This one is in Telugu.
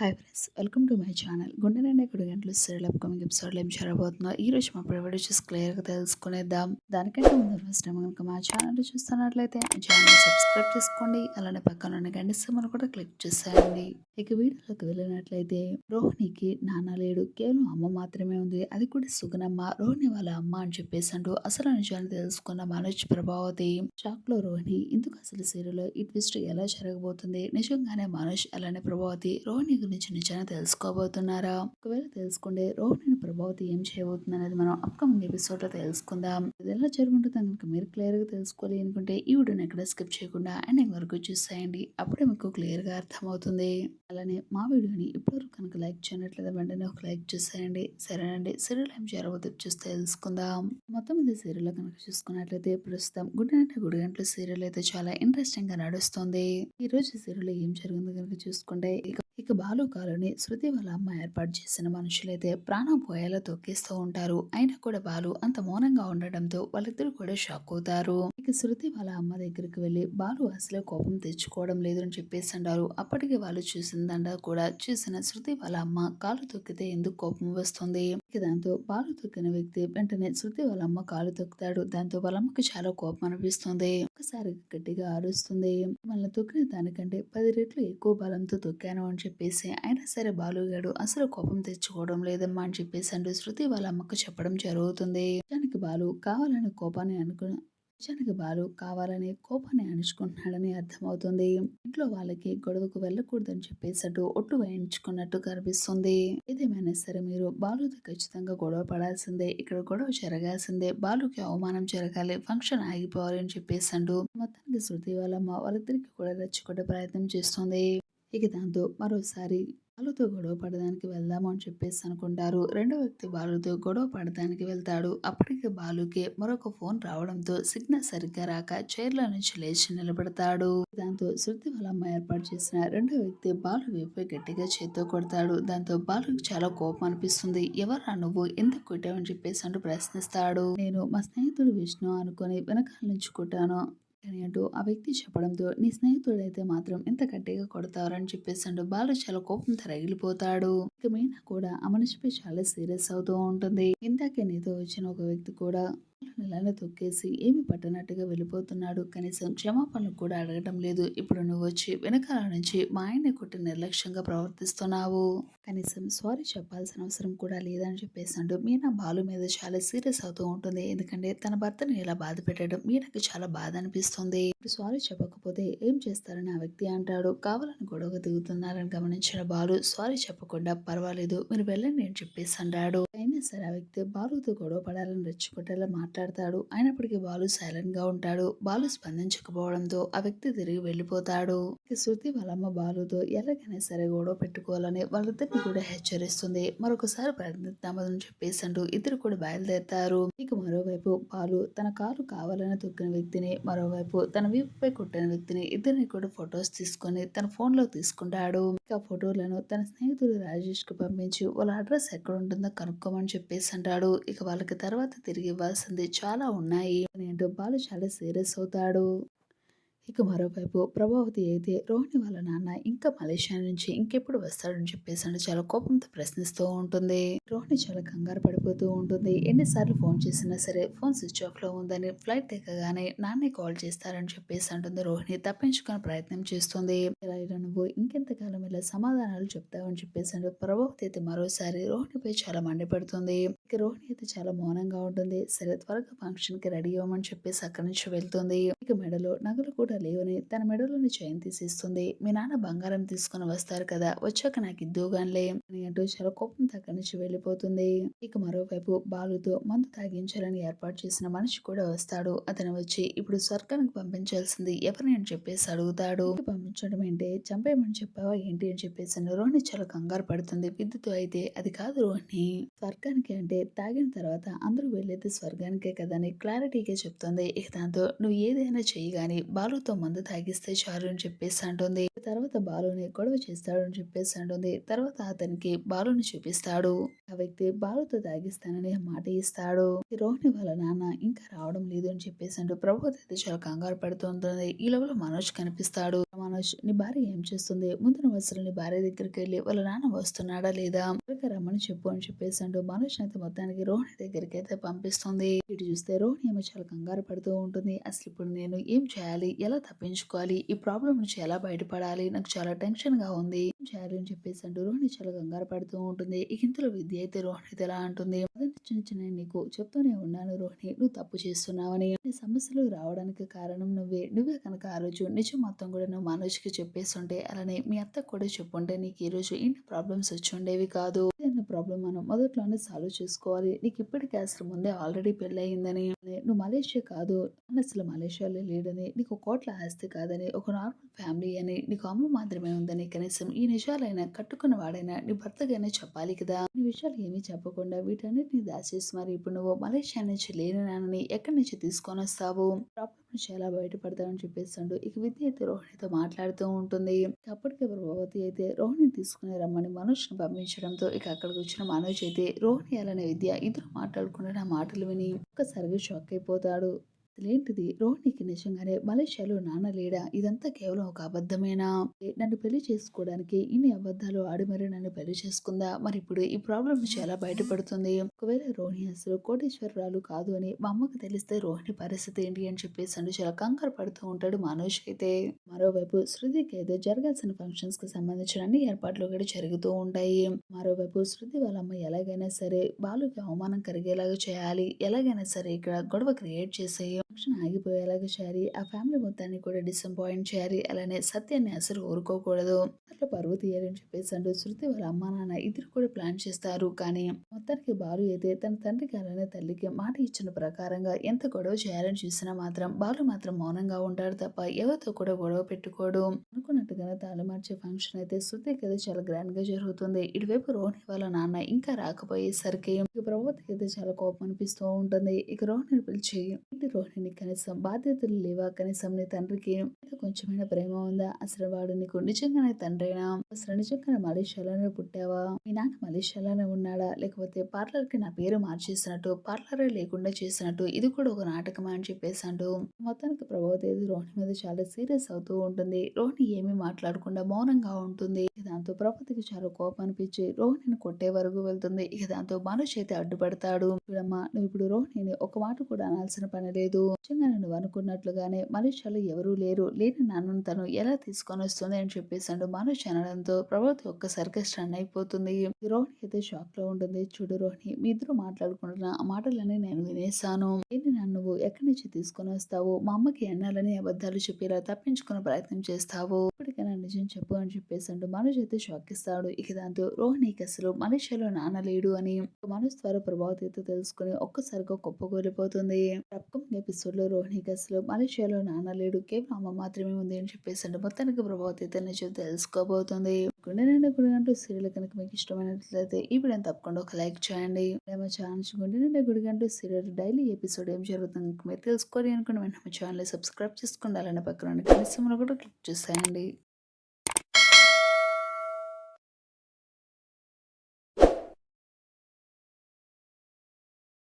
Hi friends welcome to my channel. గుండె నిండా కుడి గంటలు సీరియల్ అప్కమింగ్ ఎపిసోడ్లో ఏం జరగబోతుందో ఈ రోజు మా ప్రైవేట్ చూసి క్లియర్గా తెలుసుకునేద్దాం. దానికంటే ముందు ఫస్ట్ టైం కనుక మా ఛానల్ చూస్తున్నట్లయితే ఛానల్ సబ్స్క్రైబ్ చేసుకోండి. అలానే పక్కన ఉన్న గంట సింబల్ కూడా క్లిక్ చేసేయండి. ఇక వీడియోలోకి వెళ్ళినట్లయితే రోహిణికి నాన్న లేడు. కేవలం అమ్మ మాత్రమే ఉంది. అది కూడా సుగనమ్మ రోహిణి వాళ్ళ అమ్మ అని చెప్పేసి అసలు నిజాన్ని తెలుసుకున్న మనోజ్ ప్రభావతి షాక్లో రోహిణి ఇందుకు అసలు సీరియల్ ఈ ట్విస్ట్ ఎలా జరగబోతుంది? నిజంగానే మనోజ్ అలానే ప్రభావతి రోహిణి గురించి నిజంగా తెలుసుకోబోతున్నారా? ఒకవేళ తెలుసుకుంటే రోహిణిని ప్రభావతి ఏం చేయబోతుంది అనేది మనం అప్కమింగ్ ఎపిసోడ్లో తెలుసుకుందాం. ఇది ఎలా జరుగుతుందో కనుక మీరు క్లియర్గా తెలుసుకోవాలి అనుకుంటే ఈ వీడియోని ఎక్కడ స్కిప్ చేయకుండా ఎండింగ్ వరకు చూసేయండి. అప్పుడే మీకు క్లియర్గా అర్థమవుతుంది. అలానే మా వీడియోని ఇప్పటివరకు కనుక లైక్ చేయనట్లయితే వెంటనే ఒక లైక్ చేసేయండి. సరేనండి సీరియల్ ఏం జరగబోతుంది చూస్తే తెలుసుకుందాం. మొత్తం ఇది సీరియల్ కనుక చూసుకున్నట్లయితే ప్రస్తుతం గుడ్ నైట్ గుడి గంటల సీరియల్ అయితే చాలా ఇంట్రెస్టింగ్గా నడుస్తుంది. ఈ రోజు సీరియల్ ఏం జరిగిందో కనుక చూసుకుంటే ఇక బాలు కాలుని శృతి వాళ్ళ అమ్మ ఏర్పాటు చేసిన మనుషులైతే ప్రాణం పోయేలా తొక్కేస్తూ ఉంటారు. అయినా కూడా బాలు అంత మౌనంగా ఉండడంతో వాళ్ళిద్దరు కూడా షాక్ అవుతారు. ఇక శృతి వాళ్ళ అమ్మ దగ్గరికి వెళ్ళి బాలు అసలే కోపం తెచ్చుకోవడం లేదు అని చెప్పేసి అంటారు. అప్పటికే వాళ్ళు చూసిందంట కూడా చూసిన శృతి వాళ్ళ అమ్మ కాలు తొక్కితే ఎందుకు కోపం వస్తుంది? ఇక దాంతో బాలు తొక్కిన వ్యక్తి వెంటనే శృతి వాళ్ళ అమ్మ కాలు తొక్కుతాడు. దాంతో వాళ్ళ అమ్మకి చాలా కోపం అనిపిస్తుంది. ఒకసారి గట్టిగా ఆరుస్తుంది మళ్ళీ తొక్కిన దానికంటే పది రెట్లు ఎక్కువ బలంతో తొక్కాను అని చెప్పేసి అయినా సరే బాలుగాడు అసలు కోపం తెచ్చుకోవడం లేదమ్మా అని చెప్పేసి అంటూ శృతి వాళ్ళ అమ్మకు చెప్పడం జరుగుతుంది. దానికి బాలు కావాలని కోపాన్ని అనుకుని నిజానికి బాలు కావాలని కోపాన్ని అణుచుకుంటున్నాడని అర్థమవుతుంది. ఇంట్లో వాళ్ళకి గొడవకు వెళ్ళకూడదని చెప్పేసట్టు ఒట్టు వేయించుకున్నట్టు కనిపిస్తుంది. ఏదేమైనా సరే మీరు బాలుతో ఖచ్చితంగా గొడవ పడాల్సిందే. ఇక్కడ గొడవ జరగాల్సిందే. బాలుకి అవమానం జరగాలి. ఫంక్షన్ ఆగిపోవాలి అని చెప్పేసి మొత్తానికి శృతి వాళ్ళమ్మ వాళ్ళిద్దరికి కూడా రెచ్చగొట్టే ప్రయత్నం చేస్తుంది. ఇక దాంతో మరోసారి బాలుతో గొడవ పడడానికి వెళ్దాము అని చెప్పేసి అనుకుంటారు. రెండో వ్యక్తి బాలుతో గొడవ పడడానికి వెళ్తాడు. అప్పటికే బాలుకే మరొక ఫోన్ రావడంతో సిగ్నల్ సరిగ్గా రాక చైర్ల నుంచి లేచి నిలబడతాడు. దాంతో శృతి వలమ్మ ఏర్పాటు చేసిన రెండో వ్యక్తి బాలు వైపు గట్టిగా చేత్తో కొడతాడు. దాంతో బాలుకి చాలా కోపం అనిపిస్తుంది. ఎవరా నువ్వు? ఎందుకు కొట్టావని చెప్పేసి అంటూ ప్రశ్నిస్తాడు. నేను మా స్నేహితుడు విష్ణు అనుకొని వెనకాల నుంచి కొట్టాను. అని అంటూ ఆ వ్యక్తి చెప్పడంతో నీ స్నేహితుడైతే మాత్రం ఎంత గట్టిగా కొడతారని చెప్పేసాడు బాలు చాలా కోపంతో రగిలిపోతాడు ఇక మీనా కూడా ఆ మనిషిపై చాలా సీరియస్ అవుతూ ఉంటుంది. ఇందాకే నీతో వచ్చిన ఒక వ్యక్తి కూడా నెలలు తొక్కేసి ఏమి పట్టనట్టుగా వెళ్ళిపోతున్నాడు. కనీసం క్షమాపణలు కూడా అడగడం లేదు. ఇప్పుడు నువ్వు వచ్చి వెనకాల నుంచి మా ఆయన్ని కొట్టి నిర్లక్ష్యంగా ప్రవర్తిస్తున్నావు. కనీసం సారీ చెప్పాల్సిన అవసరం కూడా లేదని చెప్పేసాడు మీనా బాలు మీద చాలా సీరియస్ అవుతూ ఉంటుంది. ఎందుకంటే తన భర్తని ఇలా బాధ పెట్టడం మీనాకి చాలా బాధ అనిపిస్తుంది. ఇప్పుడు సారీ చెప్పకపోతే ఏం చేస్తారని ఆ వ్యక్తి అంటాడు. కావాలని గొడవ దిగుతున్నారని గమనించిన బాలు సారీ చెప్పకుండా పర్వాలేదు. మీరు వెళ్ళండి అని చెప్పేసి అంటాడు. అయినా సరే ఆ వ్యక్తి బాలుతో గొడవ పడాలని రెచ్చికొట్టేలా మాట్లాడతాడు. అయినప్పటికీ బాలు సైలెంట్గా ఉంటాడు. బాలు స్పందించకపోవడంతో ఆ వ్యక్తి తిరిగి వెళ్ళిపోతాడు. శృతి వాళ్ళమ్మ బాలుతో ఎలాగైనా సరే గొడవ పెట్టుకోవాలని వాళ్ళిద్దరిని కూడా హెచ్చరిస్తుంది. మరొకసారి ప్రయత్నిద్దామని చెప్పేసి అంటూ ఇద్దరు కూడా బయలుదేరుతారు. ఇక మరోవైపు బాలు తన కారు కావాలని తొక్కిన వ్యక్తిని మరోవైపు తన వీపుపై కొట్టిన వ్యక్తిని ఇద్దరిని కూడా ఫొటోస్ తీసుకొని తన ఫోన్లో తీసుకుంటాడు. ఇక ఆ ఫోటోలను తన స్నేహితుడు రాజేష్కు పంపించి వాళ్ళ అడ్రస్ ఎక్కడ ఉంటుందో కనుక్కోమని చెప్పేసి అంటాడు. ఇక వాళ్ళకి తర్వాత తిరిగి ఇవ్వాల్సింది చాలా ఉన్నాయి. అని అంటూ బాలు చాలా సీరియస్ అవుతాడు. ఇక మరోవైపు ప్రభావతి అయితే రోహిణి వాళ్ళ నాన్న ఇంకా మలేషియా నుంచి ఇంకెప్పుడు వస్తాడని చెప్పేసి అంటే చాలా కోపంతో ప్రశ్నిస్తూ ఉంటుంది. రోహిణి చాలా కంగారు పడిపోతూ ఉంటుంది. ఎన్నిసార్లు ఫోన్ చేసినా సరే ఫోన్ స్విచ్ ఆఫ్లో ఉందని ఫ్లైట్ ఎక్కగానే నాన్నే కాల్ చేస్తారని చెప్పేసి అంటుంది రోహిణి. తప్పించుకునే ప్రయత్నం చేస్తుంది. ఇలా ఇలా నువ్వు ఇంకెంతకాలం ఇలా సమాధానాలు చెప్తావని చెప్పేసి అంటే ప్రభావతి అయితే మరోసారి రోహిణిపై చాలా మండిపడుతుంది ఇక రోహిణి అయితే చాలా మౌనంగా ఉంటుంది. సరే త్వరగా ఫంక్షన్కి రెడీ అవ్వమని చెప్పేసి అక్కడి నుంచి వెళ్తుంది. ఇక మెడలో నగలు కూడా లేవని తన మెడలోని చైన్ తీసేస్తుంది. మీ నాన్న బంగారం తీసుకుని వస్తారు కదా వచ్చాక నాకు ఇద్దుగానిలే అని అంటూ చాలా కోపంతో అక్కడి నుంచి వెళ్ళిపోతుంది. ఇక మరోవైపు బాలుతో మందు తాగించాలని ఏర్పాటు చేసిన మనిషి కూడా వస్తాడు. అతను వచ్చి ఇప్పుడు స్వర్గానికి పంపించాల్సింది ఎవరిని? అని చెప్పేసి అడుగుతాడు. పంపించడం ఏంటి? చంపేయమని చెప్పావా ఏంటి? అని చెప్పేసి రోహిణి చాలా కంగారు పడుతుంది. విద్యుత్ అయితే అది కాదు రోహిణి. స్వర్గానికి అంటే తాగిన తర్వాత అందరూ వెళ్ళేది స్వర్గానికే కదా అని క్లారిటీగా చెప్తుంది. ఇక దాంతో నువ్వు ఏదైనా చెయ్యి గాని బాలుతో బాలుతో మందు తాగిస్తే చాలు అని చెప్పేసి అంటుంది. తర్వాత బాలుని గొడవ చేస్తాడు అని చెప్పేసి అంటుంది. తర్వాత అతనికి బాలుని చూపిస్తాడు. ఆ వ్యక్తి బాలుతో తాగిస్తానని మాట ఇస్తాడు. రోహిణి వాళ్ళ నాన్న ఇంకా రావడం లేదు అని చెప్పేసి అంటూ ప్రభుత్వ అయితే చాలా కంగారు పడుతూ ఉంటుంది. ఈ లోపల మనోజ్ కనిపిస్తాడు. మనోజ్ నీ భార్య ఏం చేస్తుంది? ముందు నువ్వు నీ భార్య దగ్గరికి వెళ్ళి వాళ్ళ నాన్న వస్తున్నాడా లేదా? రమ్మని చెప్పు అని చెప్పేసి అంటూ మనోజ్ అయితే మొత్తానికి రోహిణి దగ్గరికి అయితే పంపిస్తుంది. ఇటు చూస్తే రోహిణి ఏమో చాలా కంగారు పడుతూ ఉంటుంది. అసలు ఇప్పుడు నేను ఏం చేయాలి? ఎలా తప్పించుకోవాలి. ఈ ప్రాబ్లం నుంచి ఎలా బయటపడాలి? నాకు చాలా టెన్షన్గా ఉంది. ఏం చేయాలి అని చెప్పేసి అంటూ రోహిణి చాలా కంగారు పడుతూ ఉంటుంది. ఇక ఇంతలో విద్య అయితే రోహిణి ఎలా అంటుంది? చిన్న చిన్న నీకు చెప్తూనే ఉన్నాను రోహిణి నువ్వు తప్పు చేస్తున్నావని. నీ సమస్యలు రావడానికి కారణం నువ్వే. నువ్వే కనుక ఆ రోజు నిజం మొత్తం కూడా నువ్వు మనోజ్కి చెప్పేస్తుంటే అలానే మీ అత్త కూడా చెప్పుంటే నీకు ఈ రోజు ఇన్ని ప్రాబ్లమ్స్ వచ్చి ఉండేవి కాదు. ఏదైనా ప్రాబ్లం మనం మొదట్లోనే సాల్వ్ చేసుకోవాలి. నీకు ఇప్పటికీ అసలు ముందే ఆల్రెడీ పెళ్ళయిందని నువ్వు మలేషియా కాదు అన్న అసలు మలేషియాలో లేడని. నీకు కోట్ల ఆస్తి కాదని ఒక నార్మల్ ఫ్యామిలీ అని. నీకు అమ్మ మాత్రమే ఉందని కనీసం ఈ నిజాలైనా కట్టుకున్న వాడైనా నీ భర్తకైనా చెప్పాలి కదా. నీ విషయాలు ఏమీ చెప్పకుండా వీటన్నిటిని దాచేసి మరి ఇప్పుడు నువ్వు మలేషియా నుంచి లేని నాన్నని ఎక్కడి నుంచి తీసుకొని వస్తావు? ప్రాబ్లం నుంచి ఎలా బయటపడతావని చెప్పేస్తాడు. ఇక విద్య అయితే రోహిణితో మాట్లాడుతూ ఉంటుంది. అప్పటికే ప్రభావతి అయితే రోహిణిని తీసుకుని రమ్మని మనోజ్ని పంపించడంతో ఇక అక్కడికి వచ్చిన మనోజ్ అయితే రోహిణి అలానే విద్య ఇద్దరు మాట్లాడుకుంటున్న మాటలు విని ఒక్కసారిగా షాక్ అయిపోతాడు. అసలేంటిది? రోహిణికి నిజంగానే మలేషియాలో నాన్న లేడా? ఇదంతా కేవలం ఒక అబద్ధమేనా? నన్ను పెళ్ళి చేసుకోవడానికి ఇన్ని అబద్ధాలు ఆడి మరి నన్ను పెళ్ళి చేసుకుందా? మరి ఇప్పుడు ఈ ప్రాబ్లం నుంచి ఎలా బయటపడుతుంది? ఒకవేళ రోహిణి అసలు కోటేశ్వరరాలు కాదు అని మా అమ్మకు తెలిస్తే రోహిణి పరిస్థితి ఏంటి అని చెప్పేసి అండి చాలా కంగారు పడుతూ ఉంటాడు మనోజ్ అయితే. మరోవైపు శృతికి అయితే జరగాల్సిన ఫంక్షన్స్కి సంబంధించిన అన్ని ఏర్పాట్లు కూడా జరుగుతూ ఉంటాయి. మరోవైపు శృతి వాళ్ళ అమ్మ ఎలాగైనా సరే బాలుకి అవమానం కలిగేలాగా చేయాలి. ఎలాగైనా సరే ఇక్కడ గొడవ క్రియేట్ చేసే ఫంక్షన్ ఆగిపోయేలాగా చేయాలి. ఆ ఫ్యామిలీ మొత్తాన్ని కూడా డిసప్పాయింట్ చేయాలి. అలానే సత్యాన్ని అసలు ఊరుకోకూడదు. అట్లా పరువు తీయాలని చెప్పేసి అంటూ శృతి వాళ్ళ అమ్మ నాన్న ఇద్దరు కూడా ప్లాన్ చేస్తారు. కానీ మొత్తానికి బాలు అయితే తన తండ్రికి అలానే తల్లికి మాట ఇచ్చిన ప్రకారంగా ఎంత గొడవ చేయాలని చూసినా మాత్రం బాలు మాత్రం మౌనంగా ఉంటాడు తప్ప ఎవరితో కూడా గొడవ పెట్టుకోడు. అనుకున్నట్టుగానే తాళి మార్చే ఫంక్షన్ అయితే శృతికి అయితే చాలా గ్రాండ్గా జరుగుతుంది. ఇటువైపు రోహిణి వాళ్ళ నాన్న ఇంకా రాకపోయేసరికి ఇక ప్రభుత్వకి అయితే చాలా కోపం అనిపిస్తూ ఉంటుంది. ఇక రోహిణి పిలిచి ఇంటి రోహిణిని కనీసం బాధ్యతలు లేవా? కనీసం నీ తండ్రికి కొంచెమైనా ప్రేమ ఉందా? అసలు వాడు నీకు నిజంగానే తండ్రైనా? అసలు నిజంగానే మలేషియాలోనే పుట్టావా? మీ నాన్న మలేషియాలోనే ఉన్నాడా? లేకపోతే పార్లర్కి నా పేరు మార్చేసినట్టు పార్లరే లేకుండా చేసినట్టు ఇది కూడా ఒక నాటకమా అని చెప్పేసి అంటూ మొత్తానికి ప్రభావతి రోహిణి మీద చాలా సీరియస్ అవుతూ ఉంటుంది. రోహిణి ఏమీ మాట్లాడకుండా మౌనంగా ఉంటుంది. దాంతో ప్రభావతికి చాలా కోపం అనిపించి రోహిణిని కొట్టే వరకు వెళ్తుంది. ఇక దాంతో మనుషు అయితే అడ్డుపడతాడు. చూడమ్మా నువ్వు ఇప్పుడు రోహిణిని ఒక మాట కూడా అనాల్సిన పని లేదు. నిజంగా నువ్వు అనుకున్నట్లుగానే మలేషియాలో ఎవరూ లేరు. లేని నాన్నను తను ఎలా తీసుకొని వస్తుంది అని చెప్పేసాడు మనోజ్ అనడంతో ప్రభావతి ఒక్కసారిగా స్టన్ అయిపోతుంది. రోహిణి అయితే షాక్లో ఉంటుంది. చూడు రోహిణి మీ ఇద్దరు మాట్లాడుకుంటున్న ఆ మాటలన్నీ నేను వినేసాను ఏంటి నన్ను నువ్వు ఎక్కడి నుంచి తీసుకొని వస్తావు? మా అమ్మకి ఎన్నాలని అబద్ధాలు చెప్పేలా తప్పించుకునే ప్రయత్నం చేస్తావు? ఇప్పటికైనా నిజం చెప్పు అని చెప్పేసాడు మనోజ్ అయితే షాక్ ఇస్తాడు ఇక దాంతో రోహిణికి అసలు మలేషియాలో నాన్న లేడు అని మనోజ్ ద్వారా ప్రభావతి అయితే తెలుసుకుని ఒక్కసారిగా కుప్పకూలిపోతుంది. అప్కమింగ్ ఎపిసోడ్లో రోహిణికి అసలు మలేషియాలో నాన్న లేడు కేవలం అమ్మ మాత్రమే ఉంది అని చెప్పేసి మొత్తానికి ప్రభావతి అయితే నిజం తెలుసుకోబోతుంది. గుండెనండి గుడి గంటలు సీరియల్ కనుక మీకు ఇష్టమైనట్లయితే ఈ వీడియోని తప్పకుండా ఒక లైక్ చేయండి. మా ఛానల్స్ గుండెనండి గుడి గంటలు సీరియల్ డైలీ ఎపిసోడ్ ఏం జరుగుతుంది మీరు తెలుసుకోవాలి అనుకుంటే వెంటనే మా ఛానల్ సబ్స్క్రైబ్ చేసుకోండి అలానే పక్కన కనీసం కూడా క్లిక్ చేసేయండి.